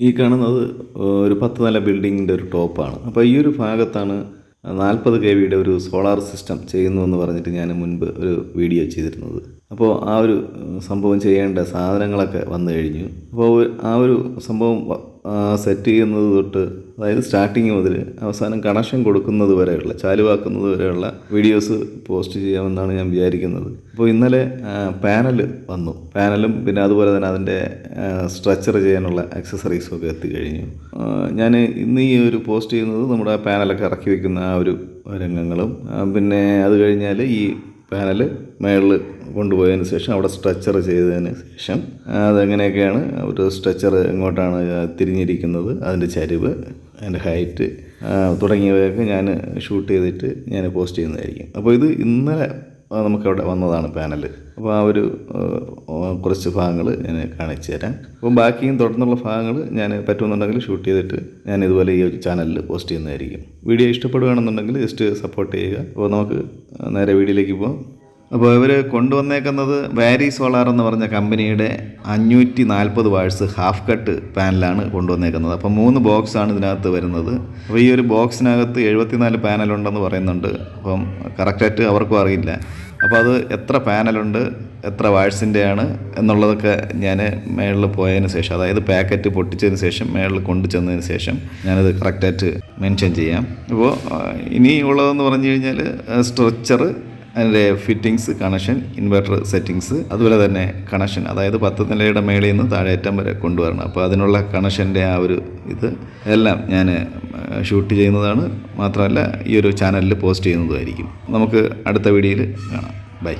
ഈ കാണുന്നത് ഒരു പത്ത് നില ബിൽഡിങ്ങിന്റെ ഒരു ടോപ്പാണ്. അപ്പോൾ ഈ ഒരു ഭാഗത്താണ് നാൽപ്പത് കെ വിയുടെ ഒരു സോളാർ സിസ്റ്റം ചെയ്യുന്നു എന്ന് പറഞ്ഞിട്ട് ഞാൻ മുൻപ് ഒരു വീഡിയോ ചെയ്തിരുന്നത്. അപ്പോൾ ആ ഒരു സംഭവം ചെയ്യേണ്ട സാധനങ്ങളൊക്കെ വന്നു കഴിഞ്ഞു. അപ്പോൾ ആ ഒരു സംഭവം സെറ്റ് ചെയ്യുന്നത് തൊട്ട് അതായത് സ്റ്റാർട്ടിങ് മുതൽ അവസാനം കണക്ഷൻ കൊടുക്കുന്നത് വരെയുള്ള ചാലുവാക്കുന്നത് വരെയുള്ള വീഡിയോസ് പോസ്റ്റ് ചെയ്യാമെന്നാണ് ഞാൻ വിചാരിക്കുന്നത്. അപ്പോൾ ഇന്നലെ പാനൽ വന്നു. പാനലും പിന്നെ അതുപോലെ തന്നെ അതിന്റെ സ്ട്രക്ചർ ചെയ്യാനുള്ള അക്സസറീസും ഒക്കെ എത്തിക്കഴിഞ്ഞു ഞാൻ ഇന്ന് ഈ ഒരു പോസ്റ്റ് ചെയ്യുന്നത് നമ്മുടെ പാനലൊക്കെ ഇറക്കി വെക്കുന്ന ആ ഒരു രംഗങ്ങളും പിന്നെ അത് കഴിഞ്ഞാൽ ഈ പാനൽ മേളിൽ കൊണ്ടുപോയതിന് ശേഷം അവിടെ സ്ട്രെച്ചർ ചെയ്തതിന് ശേഷം അതെങ്ങനെയൊക്കെയാണ് ഒരു സ്ട്രെച്ചർ എങ്ങോട്ടാണ് തിരിഞ്ഞിരിക്കുന്നത് അതിന്റെ ചരിവ് അതിന്റെ ഹൈറ്റ് തുടങ്ങിയവയൊക്കെ ഞാൻ ഷൂട്ട് ചെയ്തിട്ട് ഞാൻ പോസ്റ്റ് ചെയ്യുന്നതായിരിക്കും. അപ്പോൾ ഇത് ഇന്നലെ നമുക്കവിടെ വന്നതാണ് പാനൽ അപ്പോൾ ആ ഒരു കുറച്ച് ഭാഗങ്ങൾ ഞാൻ കാണിച്ചു തരാം. അപ്പോൾ ബാക്കിയും തുടർന്നുള്ള ഭാഗങ്ങൾ ഞാൻ പറ്റുമെന്നുണ്ടെങ്കിൽ ഷൂട്ട് ചെയ്തിട്ട് ഞാൻ ഇതുപോലെ ഈ ചാനലിൽ പോസ്റ്റ് ചെയ്യുന്നതായിരിക്കും. വീഡിയോ ഇഷ്ടപ്പെടുകയാണെന്നുണ്ടെങ്കിൽ ജസ്റ്റ് സപ്പോർട്ട് ചെയ്യുക. അപ്പോൾ നമുക്ക് നേരെ വീഡിയോയിലേക്ക് പോകാം അപ്പോൾ ഇവർ കൊണ്ടുവന്നേക്കുന്നത് വാരി സോളാർ എന്ന് പറഞ്ഞ കമ്പനിയുടെ അഞ്ഞൂറ്റി നാൽപ്പത് വാഴ്സ് ഹാഫ് കട്ട് പാനലാണ് കൊണ്ടുവന്നേക്കുന്നത്. അപ്പോൾ മൂന്ന് ബോക്സാണ് ഇതിനകത്ത് വരുന്നത്. അപ്പോൾ ഈ ഒരു ബോക്സിനകത്ത് എഴുപത്തിനാല് പാനലുണ്ടെന്ന് പറയുന്നുണ്ട്. അപ്പം കറക്റ്റായിട്ട് അവർക്കും അറിയില്ല. അപ്പോൾ അത് എത്ര പാനലുണ്ട് എത്ര വാഴ്സിന്റെയാണ് എന്നുള്ളതൊക്കെ ഞാൻ മേളിൽ പോയതിന് ശേഷം അതായത് പാക്കറ്റ് പൊട്ടിച്ചതിന് ശേഷം മേളിൽ കൊണ്ടു ചെന്നതിന് ശേഷം ഞാനത് കറക്റ്റായിട്ട് മെൻഷൻ ചെയ്യാം. അപ്പോൾ ഇനി ഉള്ളതെന്ന് പറഞ്ഞു കഴിഞ്ഞാൽ സ്ട്രക്ചർ അതിന്റെ ഫിറ്റിങ്സ് കണക്ഷൻ ഇൻവെർട്ടർ സെറ്റിങ്സ് അതുപോലെ തന്നെ കണക്ഷൻ അതായത് പത്ത് നിലയുടെ മേളിൽ നിന്ന് താഴേറ്റം വരെ കൊണ്ടുവരണം. അപ്പോൾ അതിനുള്ള കണക്ഷന്റെ ആ ഒരു ഇത് എല്ലാം ഞാൻ ഷൂട്ട് ചെയ്യുന്നതാണ്. മാത്രമല്ല ഈ ഒരു ചാനലിൽ പോസ്റ്റ് ചെയ്യുന്നതുമായിരിക്കും. നമുക്ക് അടുത്ത വീഡിയോയിൽ കാണാം. ബൈ